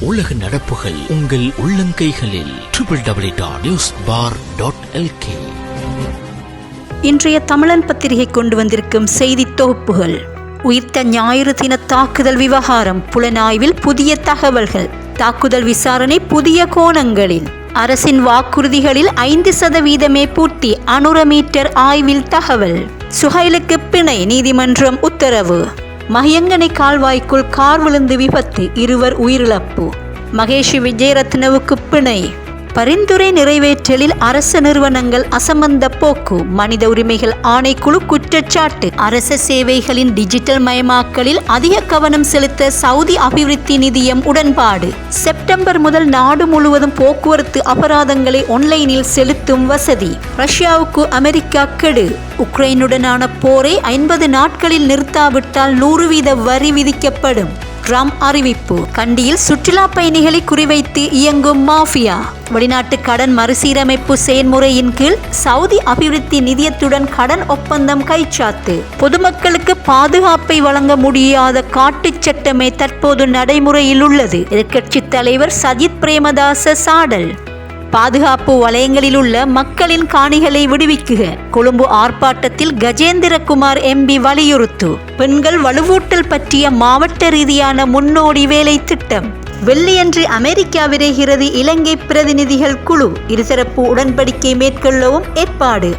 உலக நடப்புகள் உங்கள் உள்ளங்கைகளில். Triple W dot news for dot LK இன்றைய தமிழன் பத்திரிகை கொண்டு வந்திருக்கும் செய்தி தொகுப்புகள். உயிர்த்த ஞாயிறு தின தாக்குதல் விவகாரம் புலனாய்வில் புதிய தகவல்கள். தாக்குதல் விசாரணை புதிய கோணங்களில். அரசின் வாக்குறுதிகளில் ஐந்து சதவீதமே பூர்த்தி அனுர மீட்டர் ஆய்வில் தகவல். சுஹைலுக்கு பிணை நீதிமன்றம் உத்தரவு. மகியங்கனை கால்வாய்க்குள் கார் விழுந்து விபத்து. இருவர் உயிரிழப்பு. மகேஷ் விஜயரத்னவுக்கு பிணை. பரிந்துரை நிறைவேற்றலில் அரச நிறுவனங்கள் அசம்பந்த போக்கு மனித உரிமைகள் ஆணைக்குழு குற்றச்சாட்டு அரச சேவைகளின் டிஜிட்டல் மயமாக்கலில் அதிக கவனம் செலுத்த சவுதி அபிவிருத்தி நிதியம் உடன்பாடு. செப்டம்பர் முதல் நாடு முழுவதும் போக்குவரத்து அபராதங்களை ஒன்லைனில் செலுத்தும் வசதி. ரஷ்யாவுக்கு அமெரிக்கா கெடு. உக்ரைனுடனான போரை ஐம்பது நாட்களில் நிறுத்தாவிட்டால் நூறு வீத வரி விதிக்கப்படும். ட்ரம்ப் அறிவிப்பு. கண்டியில் சுற்றுலா பயணிகளை குறிவைத்து இயங்கும் மாஃபியா. வெளிநாட்டு கடன் மறுசீரமைப்பு செயல்முறையின் கீழ் சவுதி அபிவிருத்தி நிதியத்துடன் கடன் ஒப்பந்தம் கைச்சாத்து. பொதுமக்களுக்கு பாதுகாப்பை வழங்க முடியாத காட்டுச் சட்டமே தற்போது நடைமுறையில் உள்ளது. எதிர்க்கட்சித் தலைவர் சஜித் பிரேமதாச சாடல். பாதுகாப்பு வலயங்களில் உள்ள மக்களின் காணிகளை விடுவிக்குக. கொழும்பு ஆர்ப்பாட்டத்தில் கஜேந்திரகுமார் எம்பி வலியுறுத்து. பெண்கள் வலுவூட்டல் பற்றிய மாவட்ட ரீதியான முன்னோடி வேலை திட்டம். வெள்ளியன்று அமெரிக்கா விரைகிறது இலங்கை பிரதிநிதிகள் குழு. இருதரப்பு உடன்படிக்கை மேற்கொள்ளவும் ஏற்பாடு.